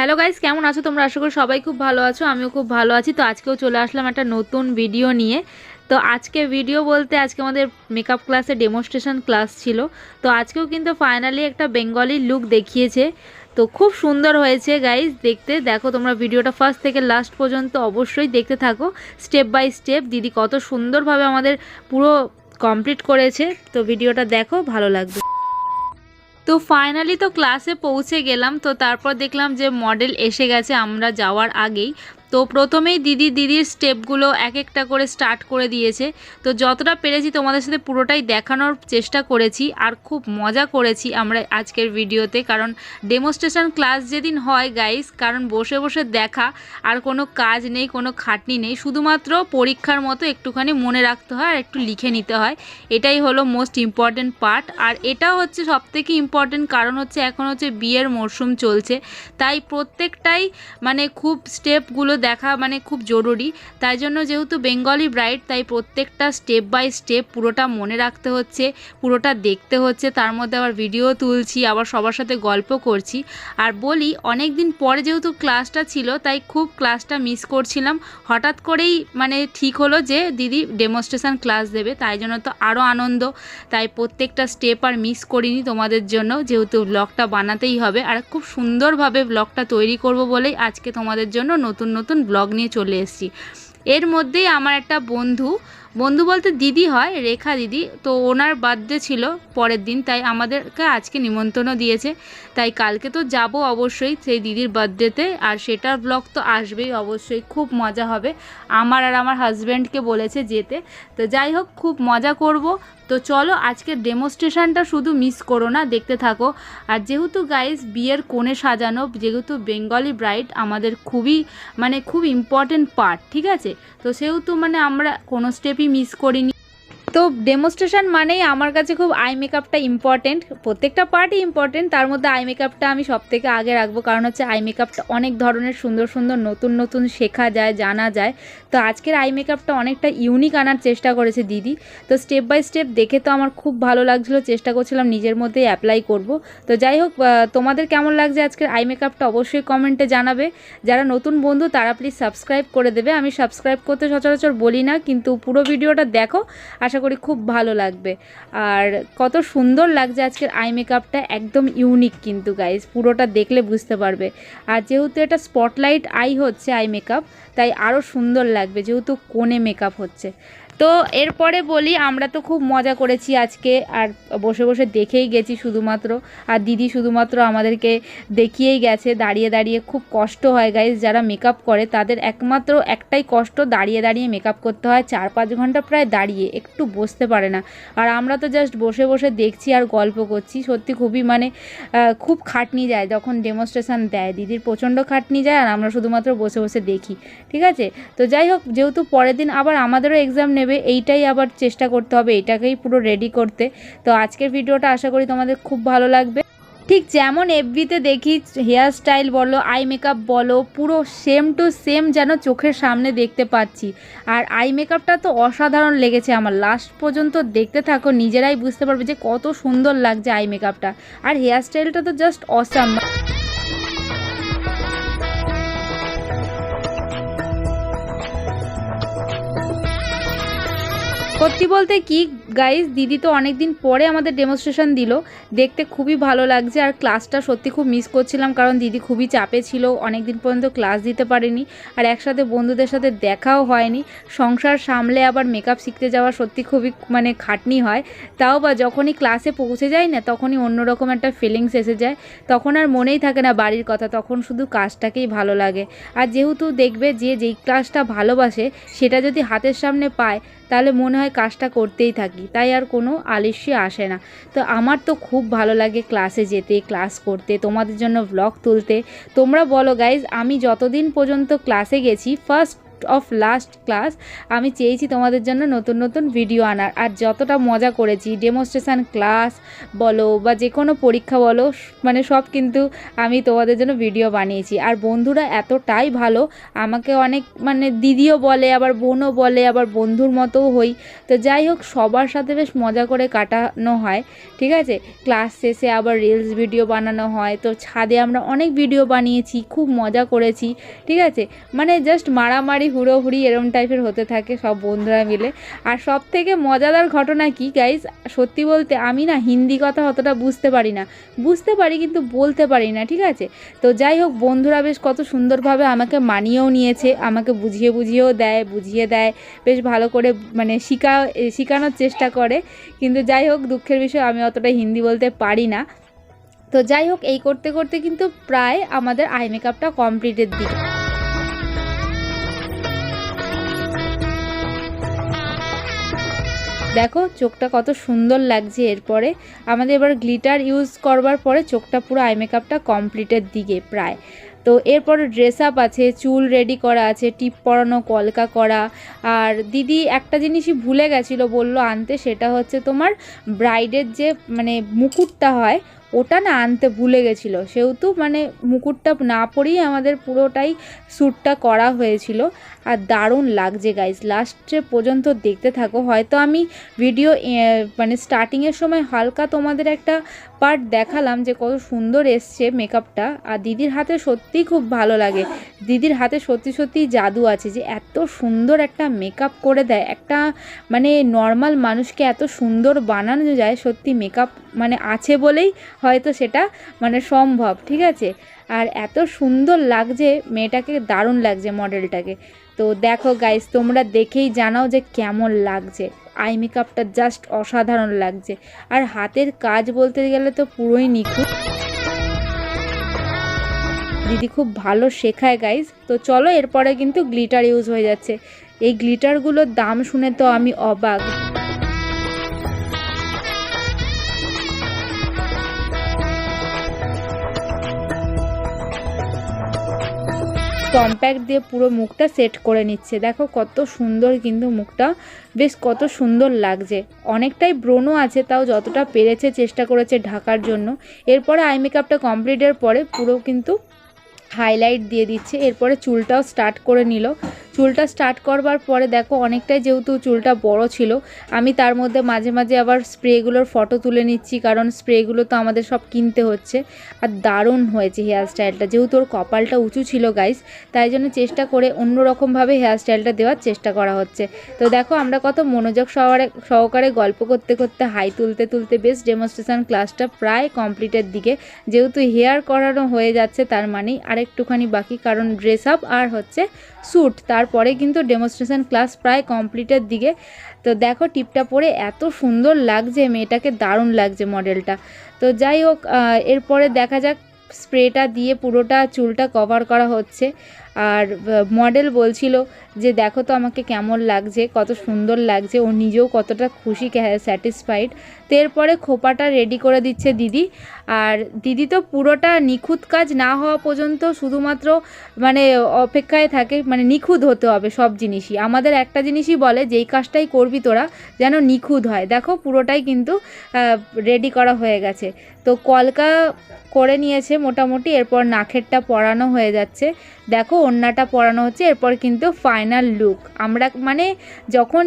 Hello guys কেমন আছো তোমরা? আশা করি সবাই খুব ভালো আছো, আমিও খুব ভালো আছি। তো আজকেও চলে আসলাম একটা নতুন ভিডিও নিয়ে। তো আজকে ভিডিও বলতে আজকে আমাদের মেকআপ ক্লাসে ডেমনস্ট্রেশন ক্লাস ছিল। তো আজকেও কিন্তু ফাইনালি একটা বেঙ্গলি লুক দেখিয়েছে। তো খুব সুন্দর হয়েছে গাইস দেখতে। দেখো তোমরা ভিডিওটা ফার্স্ট থেকে লাস্ট পর্যন্ত অবশ্যই দেখতে থাকো। স্টেপ বাই স্টেপ দিদি কত সুন্দরভাবে আমাদের পুরো কমপ্লিট করেছে। তো ভিডিওটা দেখো, ভালো লাগবে। তো ফাইনালি তো ক্লাসে পৌঁছে গেলাম, তো তারপর দেখলাম যে মডেল এসে গেছে, আমরা যাওয়ার আগেই। তো প্রথমেই দিদি দিদির স্টেপগুলো এক একটা করে স্টার্ট করে দিয়েছে। তো যতটা পেরেছি তোমাদের সাথে পুরোটাই দেখানোর চেষ্টা করেছি আর খুব মজা করেছি আমরা আজকের ভিডিওতে। কারণ ডেমনস্ট্রেশন ক্লাস যেদিন হয় গাইস কারণ বসে বসে দেখা, আর কোনো কাজ নেই, কোনো খাটনি নেই, শুধুমাত্র পরীক্ষার মতো একটুখানি মনে রাখতে হয় আর একটু লিখে নিতে হয়। এটাই হলো মোস্ট ইম্পর্ট্যান্ট পার্ট আর এটাও হচ্ছে সবথেকে ইম্পর্ট্যান্ট কারণ হচ্ছে এখন হচ্ছে বিয়ের মরশুম চলছে। তাই প্রত্যেকটাই মানে খুব স্টেপগুলো দেখা মানে খুব জরুরি। তাই জন্য যেহেতু বেঙ্গলি ব্রাইড তাই প্রত্যেকটা স্টেপ বাই স্টেপ পুরোটা মনে রাখতে হচ্ছে, পুরোটা দেখতে হচ্ছে। তার মধ্যে আবার ভিডিও তুলছি, আবার সবার সাথে গল্প করছি। আর বলি অনেক দিন পরে যেহেতু ক্লাসটা ছিল, তাই খুব ক্লাসটা মিস করছিলাম। হঠাৎ করেই মানে ঠিক হলো যে দিদি ডেমনস্ট্রেশন ক্লাস দেবে, তাই জন্য তো আরও আনন্দ। তাই প্রত্যেকটা স্টেপ আর মিস করিনি তোমাদের জন্য, যেহেতু ব্লগটা বানাতেই হবে। আর খুব সুন্দরভাবে ব্লগটা তৈরি করব বলেই আজকে তোমাদের জন্য নতুন নতুন ব্লগ নিয়ে চলে এসেছি। এর মধ্যেই আমার একটা বন্ধু বন্ধু বলতে দিদি হয়, রেখা দিদি। তো ওনার বার্থডে ছিল পরের দিন, তাই আমাদেরকে আজকে নিমন্ত্রণও দিয়েছে। তাই কালকে তো যাব অবশ্যই সেই দিদির বার্থডেতে আর সেটার ব্লগ তো আসবেই অবশ্যই, খুব মজা হবে। আমার আর আমার হাজব্যান্ডকে বলেছে যেতে। তো যাই হোক, খুব মজা করব। তো চলো, আজকের ডেমোস্ট্রেশনটা শুধু মিস করো না, দেখতে থাকো। আর যেহেতু গাইস বিয়ের কোণে সাজানো, যেহেতু বেঙ্গলি ব্রাইড আমাদের খুবই মানে খুব ইম্পর্টেন্ট পার্ট ঠিক আছে? তো সেহেতু মানে আমরা কোনো স্টেপই মিস করিনি তো ডেমোস্ট্রেশন মানেই আমার কাছে খুব আই মেকআপটা ইম্পর্টেন্ট প্রত্যেকটা পার্টই ইম্পর্টেন্ট তার মধ্যে আই মেকআপটা আমি সব থেকে আগে রাখব, কারণ হচ্ছে আই মেকআপটা অনেক ধরনের সুন্দর সুন্দর নতুন নতুন শেখা যায়, জানা যায়। তো আজকের আই মেকআপটা অনেকটা ইউনিক আনার চেষ্টা করেছে দিদি। তো স্টেপ বাই স্টেপ দেখে তো আমার খুব ভালো লাগছিল, চেষ্টা করছিলাম নিজের মধ্যেই অ্যাপ্লাই করব। তো যাই হোক তোমাদের কেমন লাগছে আজকের আই মেকআপটা অবশ্যই কমেন্টে জানাবে। যারা নতুন বন্ধু, তারা প্লিজ সাবস্ক্রাইব করে দেবে। আমি সাবস্ক্রাইব করতে সচরাচর বলি না, কিন্তু পুরো ভিডিওটা দেখো। আশা করি খুব ভালো লাগবে। আর কত সুন্দর লাগছে আজকের আই মেকআপটা একদম ইউনিক কিন্তু গাইজ পুরোটা দেখলে বুঝতে পারবে। আর যেহেতু এটা স্পটলাইট আই হচ্ছে আই মেকআপ তাই আরও সুন্দর লাগবে যেহেতু কোণে মেকআপ হচ্ছে। তো এরপরে বলি, আমরা তো খুব মজা করেছি আজকে। আর বসে বসে দেখেই গেছি শুধুমাত্র। আর দিদি শুধুমাত্র আমাদেরকে দেখিয়েই গেছে, দাঁড়িয়ে দাঁড়িয়ে। খুব কষ্ট হয় গাইজ যারা মেকআপ করে, তাদের একমাত্র একটাই কষ্ট দাঁড়িয়ে দাঁড়িয়ে মেকআপ করতে হয়। চার পাঁচ ঘণ্টা প্রায় দাঁড়িয়ে, একটু বসতে পারে না। আর আমরা তো জাস্ট বসে বসে দেখছি আর গল্প করছি। সত্যি খুবই মানে খুব খাটনি যায় যখন ডেমনস্ট্রেশন দেয়। দিদির প্রচণ্ড খাটনি যায় আর আমরা শুধুমাত্র বসে বসে দেখি। ঠিক আছে? তো যাই হোক, যেহেতু পরের দিন আবার আমাদেরও এক্সাম নেবে এইটাই আবার চেষ্টা করতে হবে, এটাকেই পুরো রেডি করতে। তো আজকের ভিডিওটা আশা করি তোমাদের খুব ভালো লাগবে। ঠিক যেমন এফবিতে দেখি হেয়ার স্টাইল বলো আই মেকআপ বলো, পুরো সেম টু সেম যেন চোখের সামনে দেখতে পাচ্ছি। আর আই মেকআপটা তো অসাধারণ লেগেছে আমার। লাস্ট পর্যন্ত দেখতে থাকো, নিজেরাই বুঝতে পারবে যে কত সুন্দর লাগছে আই মেকআপটা আর হেয়ার স্টাইলটা তো জাস্ট অসাম সত্যি বলতে কি গাইজ দিদি তো অনেক দিন পরে আমাদের ডেমনস্ট্রেশন দিল। দেখতে খুবই ভালো লাগছে আর ক্লাসটা সত্যি খুব মিস করছিলাম কারণ দিদি খুবই চাপে ছিল অনেক দিন পর্যন্ত ক্লাস দিতে পারেনি। আর একসাথে বন্ধুদের সাথে দেখাও হয়নি। সংসার সামলে আবার মেকআপ শিখতে যাওয়া সত্যি খুবই মানে খাটনি হয়। তাও বা যখনই ক্লাসে পৌঁছে যায় না, তখনই অন্যরকম একটা ফিলিংস এসে যায়। তখন আর মনেই থাকে না বাড়ির কথা, তখন শুধু কাজটাকেই ভালো লাগে। আর যেহেতু দেখবে যে যেই ক্লাসটা ভালোবাসে, সেটা যদি হাতের সামনে পায় তাহলে মনে হয় কাজটা করতেই থাকি। তাই আর কোনো আলস্য আসে না। তো আমার তো খুব ভালো লাগে ক্লাসে যেতে, ক্লাস করতে, তোমাদের জন্য ব্লগ তুলতে। তোমরা বলো গাইজ আমি যতদিন পর্যন্ত ক্লাসে গেছি ফার্স্ট অফ লাস্ট ক্লাস আমি চেয়েছি তোমাদের জন্য নতুন নতুন ভিডিও আনার। আর যতটা মজা করেছি ডেমনস্ট্রেশন ক্লাস বলো বা যে কোনো পরীক্ষা বলো মানে সব কিন্তু আমি তোমাদের জন্য ভিডিও বানিয়েছি। আর বন্ধুরা এতটাই ভালো, আমাকে অনেক মানে দিদিও বলে, আবার বোনও বলে, আবার বন্ধুর মতোও হই। তো যাই হোক, সবার সাথে বেশ মজা করে কাটানো হয়, ঠিক আছে? ক্লাস শেষে আবার রিলস ভিডিও বানানো হয়, তো ছাদে আমরা অনেক ভিডিও বানিয়েছি, খুব মজা করেছি, ঠিক আছে? মানে জাস্ট মারামারি হুড়োহুড়ি এরম টাইপের হতে থাকে সব বন্ধুরা মিলে। আর সব থেকে মজাদার ঘটনা কি গাইজ সত্যি বলতে আমি না হিন্দি কথা অতটা বুঝতে পারি না। বুঝতে পারি কিন্তু বলতে পারি না, ঠিক আছে? তো যাই হোক, বন্ধুরা বেশ কত সুন্দরভাবে আমাকে মানিয়েও নিয়েছে, আমাকে বুঝিয়ে বুঝিয়েও দেয়, বুঝিয়ে দেয়, বেশ ভালো করে মানে শিখা শেখানোর চেষ্টা করে। কিন্তু যাই হোক, দুঃখের বিষয়, আমি অতটা হিন্দি বলতে পারি না। তো যাই হোক, এই করতে করতে কিন্তু প্রায় আমাদের আই মেকআপটা কমপ্লিটের দিকে। দেখো, চোখটা কত সুন্দর লাগছে এরপরে। আমাদের এবার গ্লিটার ইউজ করবার পরে চোখটা পুরো আই মেকআপটা কমপ্লিটের দিকে প্রায়। তো এরপরে ড্রেস আপ আছে, চুল রেডি করা আছে টিপ পরানো, কলকা করা। আর দিদি একটা জিনিসই ভুলে গেছিল, বলল আনতে, সেটা হচ্ছে তোমার ব্রাইডের যে মানে মুকুটটা হয় ওটা না আনতে ভুলে গেছিল। সেহেতু মানে মুকুটটা না পরেই আমাদের পুরোটাই শ্যুটটা করা হয়েছিল। আর দারুণ লাগছে গাইজ লাস্টে পর্যন্ত দেখতে থাকো। হয়তো আমি ভিডিও মানে স্টার্টিংয়ের সময় হালকা তোমাদের একটা পার্ট দেখালাম যে কত সুন্দর এসছে মেকআপটা আর দিদির হাতে সত্যিই খুব ভালো লাগে। দিদির হাতে সত্যি সত্যি জাদু আছে যে এত সুন্দর একটা মেকআপ করে দেয়। একটা মানে নর্মাল মানুষকে এত সুন্দর বানানো যায়, সত্যি মেকআপ মানে আছে বলেই হয়তো সেটা মানে সম্ভব, ঠিক আছে? আর এত সুন্দর লাগছে, মেয়েটাকে দারুণ লাগছে মডেলটাকে। তো দেখো গাইস তোমরা দেখেই জানাও যে কেমন লাগছে। আই মেকআপটা জাস্ট অসাধারণ লাগছে। আর হাতের কাজ বলতে গেলে তো পুরোই নিখুঁত। দিদি খুব ভালো শেখায় গাইজ তো চলো এরপরে কিন্তু গ্লিটার ইউজ হয়ে যাচ্ছে। এই গ্লিটারগুলোর দাম শুনে তো আমি অবাক। কম্প্যাক্ট দিয়ে পুরো মুখটা সেট করে নিচ্ছে। দেখো কত সুন্দর কিন্তু মুখটা। বেশ কত সুন্দর লাগছে। অনেকটাই ব্রণও আছে, তাও যতটা পেরেছে চেষ্টা করেছে ঢাকার জন্য। এরপরে আই মেকআপটা কমপ্লিটের পরে পুরো কিন্তু হাইলাইট দিয়ে দিচ্ছে। এরপরে চুলটাও স্টার্ট করে নিল। চুলটা স্টার্ট করবার পরে দেখো অনেকটাই যেহেতু চুলটা বড় ছিল, আমি তার মধ্যে মাঝে মাঝে আবার স্প্রেগুলোর ফটো তুলে নিচ্ছি, কারণ স্প্রেগুলো তো আমাদের সব কিনতে হচ্ছে। আর দারুণ হয়েছে হেয়ার স্টাইলটা যেহেতু ওর কপালটা উঁচু ছিল গাইস তাই জন্য চেষ্টা করে অন্যরকমভাবে হেয়ার স্টাইলটা দেওয়ার চেষ্টা করা হচ্ছে। তো দেখো আমরা কত মনোযোগ সহকারে সহকারে গল্প করতে করতে হাই তুলতে তুলতে বেশ ডেমনস্ট্রেশন ক্লাসটা প্রায় কমপ্লিটের দিকে। যেহেতু হেয়ার করানো হয়ে যাচ্ছে তার মানেই। আরেকটুখানি বাকি, কারণ ড্রেস আপ আর হচ্ছে স্যুট তারপরে কিন্তু ডেমনস্ট্রেশন ক্লাস প্রায় কমপ্লিটের দিকে। তো দেখো টিপটা পরে এত সুন্দর লাগছে, মেয়েটাকে দারুণ লাগছে মডেলটা তো যাই হোক এরপরে দেখা যাক স্প্রেটা দিয়ে পুরোটা চুলটা কভার করা হচ্ছে। আর মডেল বলছিল যে, দেখো তো আমাকে কেমন লাগছে, কত সুন্দর লাগছে, ও নিজেও কতটা খুশি স্যাটিসফাইড তো এরপরে খোপাটা রেডি করে দিচ্ছে দিদি। আর দিদি তো পুরোটা নিখুঁত কাজ না হওয়া পর্যন্ত শুধুমাত্র মানে অপেক্ষায় থাকে মানে নিখুঁত হতে হবে সব জিনিসই। আমাদের একটা জিনিসই বলে, যেই কাজটাই করবি তোরা, যেন নিখুঁত হয়। দেখো পুরোটাই কিন্তু রেডি করা হয়ে গেছে। তো কলকা করে নিয়েছে মোটামুটি, এরপর নাখেরটা পরানো হয়ে যাচ্ছে। দেখো, ওড়নাটা পরানো হচ্ছে, এরপর কিন্তু ফাইনাল লুক আমরা মানে যখন,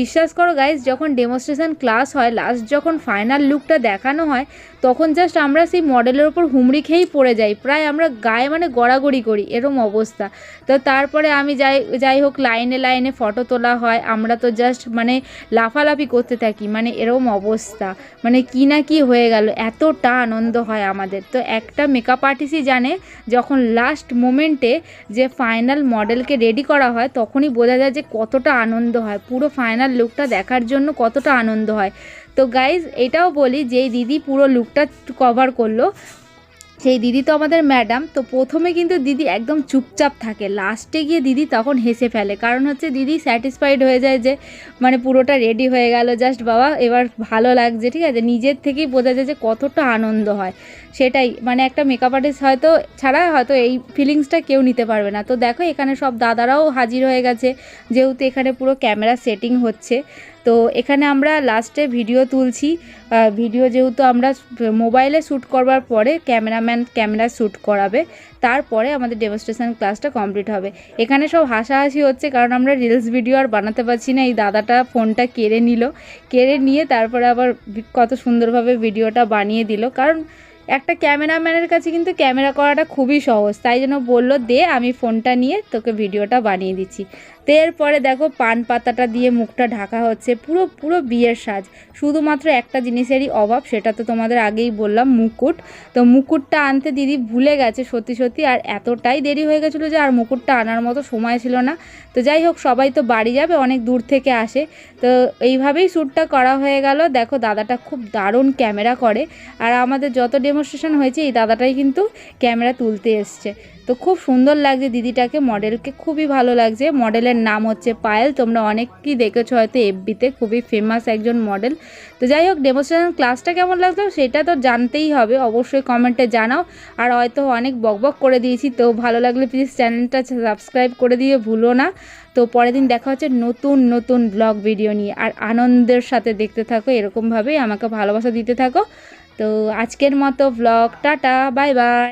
বিশ্বাস করো গাইজ যখন ডেমনস্ট্রেশন ক্লাস হয় লাস্ট যখন ফাইনাল লুকটা দেখানো হয়, তখন জাস্ট আমরা সেই মডেলের ওপর হুমড়ি খেয়েই পড়ে যাই। প্রায় আমরা গায়ে মানে গড়াগড়ি করি, এরম অবস্থা। তো তারপরে আমি যাই যাই হোক লাইনে লাইনে ফটো তোলা হয়, আমরা তো জাস্ট মানে লাফালাফি করতে থাকি মানে এরম অবস্থা। মানে কি না কি হয়ে গেল, এতটা আনন্দ হয় আমাদের। তো একটা মেকআপ আর্টিস্টই জানে, যখন লাস্ট মোমেন্টে যে ফাইনাল মডেলকে রেডি করা হয়, তখনই বোঝা যায় যে কতটা আনন্দ হয়। পুরো ফাইনাল লুকটা দেখার জন্য কতটা আনন্দ হয়। তো গাইজ এটাও বলি যে দিদি পুরো লুকটা কভার করল। সেই দিদি তো আমাদের ম্যাডাম, তো প্রথমে কিন্তু দিদি একদম চুপচাপ থাকে। লাস্টে গিয়ে দিদি তখন হেসে ফেলে। কারণ হচ্ছে দিদি স্যাটিসফাইড হয়ে যায় যে মানে পুরোটা রেডি হয়ে গেল জাস্ট বাবা, এবার ভালো লাগছে, ঠিক আছে? নিজের থেকেই বোঝা যায় যে কতটা আনন্দ হয়। সেটাই মানে একটা মেকআপ আর্টিস্ট হয়তো, ছাড়া হয়তো এই ফিলিংসটা কেউ নিতে পারবে না। তো দেখো, এখানে সব দাদারাও হাজির হয়ে গেছে। যেহেতু এখানে পুরো ক্যামেরা সেটিং হচ্ছে তো এখানে আমরা লাস্টে ভিডিও তুলছি। ভিডিও যেহেতু আমরা মোবাইলে শ্যুট করবার পরে ক্যামেরাম্যান ক্যামেরা শ্যুট করাবে, তারপরে আমাদের ডেমনস্ট্রেশন ক্লাসটা কমপ্লিট হবে। এখানে সব হাসাহাসি হচ্ছে কারণ আমরা রিলস ভিডিও আর বানাতে পারছি না। এই দাদাটা ফোনটা কেড়ে নিল। কেড়ে নিয়ে তারপরে আবার কত সুন্দরভাবে ভিডিওটা বানিয়ে দিল। কারণ একটা ক্যামেরাম্যানের কাছে কিন্তু ক্যামেরা করাটা খুবই সহজ। তাই জন্য বলল, দে, আমি ফোনটা নিয়ে তোকে ভিডিওটা বানিয়ে দিচ্ছি। তো এরপরে দেখো পান পাতাটা দিয়ে মুখটা ঢাকা হচ্ছে, পুরো পুরো বিয়ের সাজ। শুধুমাত্র একটা জিনিসেরই অভাব, সেটা তো তোমাদের আগেই বললাম, মুকুট। তো মুকুটটা আনতে দিদি ভুলে গেছে সত্যি সত্যি, আর এতটাই দেরি হয়ে গেছিল যে আর মুকুটটা আনার মতো সময় ছিল না। তো যাই হোক, সবাই তো বাড়ি যাবে, অনেক দূর থেকে আসে। তো এইভাবেই শ্যুটটা করা হয়ে গেল। দেখো, দাদাটা খুব দারুণ ক্যামেরা করে। আর আমাদের যত ডেমনস্ট্রেশন হয়েছে, এই দাদাটাই কিন্তু ক্যামেরা তুলতে এসছে। তো খুব সুন্দর লাগছে দিদিটাকে, মডেলকে খুবই ভালো লাগছে। মডেলের নাম হচ্ছে পায়েল, তোমরা অনেকই দেখেছ হয়তো এফবিতে, খুবই ফেমাস একজন মডেল। তো যাই হোক ডেমোস্ট্রেশন ক্লাসটা কেমন লাগল সেটা তো জানতেই হবে, অবশ্যই কমেন্টে জানাও। আর হয়তো অনেক বকবক করে দিয়েছি, তো ভালো লাগলে প্লিজ চ্যানেলটা সাবস্ক্রাইব করে দিয়ে ভুলো না। তো পরের দিন দেখা হচ্ছে নতুন নতুন ব্লগ ভিডিও নিয়ে। আর আনন্দের সাথে দেখতে থাকো, এরকমভাবেই আমাকে ভালোবাসা দিতে থাকো। তো আজকের মতো ব্লগ টাটা বাই বাই